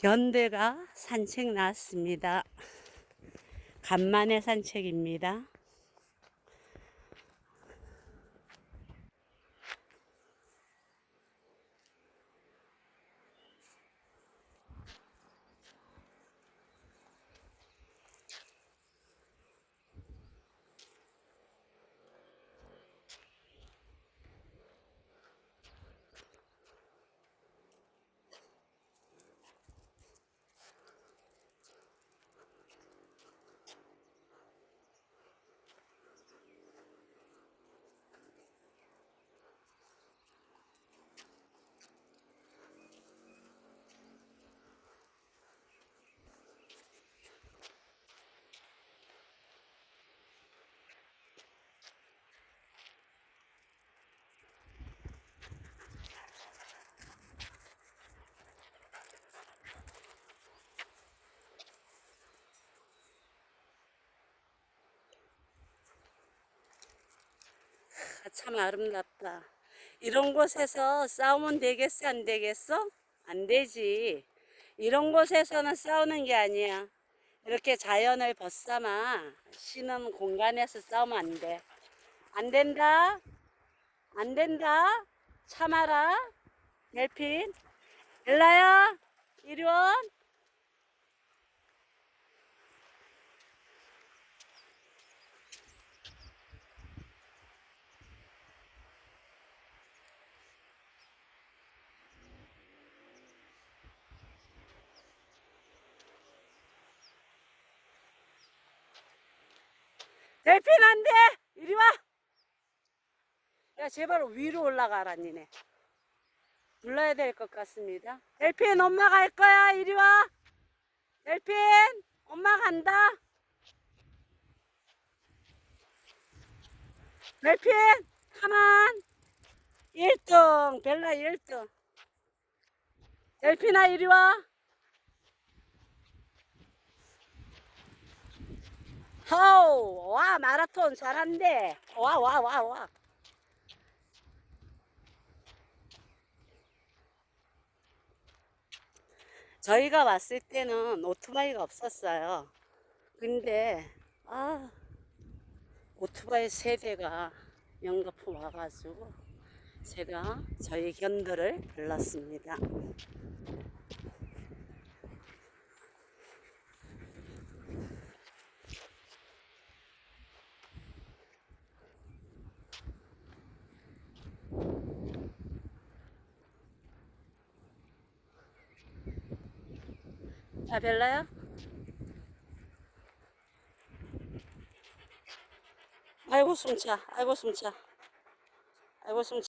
견대가 산책 나왔습니다. 간만에 산책입니다. 아, 참 아름답다. 이런 곳에서 싸우면 되겠어? 안 되겠어? 안 되지. 이런 곳에서는 싸우는 게 아니야. 이렇게 자연을 벗삼아 쉬는 공간에서 싸우면 안 돼. 안 된다. 안 된다. 참아라. 델핀. 엘라야. 이리 와. 델핀 안 돼! 이리 와! 야, 제발 위로 올라가라, 니네. 불러야 될 것 같습니다. 델핀, 엄마 갈 거야. 이리 와! 델핀, 엄마 간다. 델핀, 가만. 1등, 벨라 1등. 델핀아, 이리 와. 호우, 와, 마라톤 잘한대. 와, 와, 와, 와. 저희가 왔을 때는 오토바이가 없었어요. 근데, 아, 오토바이 세대가 영가포 와가지고 제가 저희 견도를 불렀습니다. 아, 벨라요? 아이고, 숨차. 아이고, 숨차. 아이고, 숨차.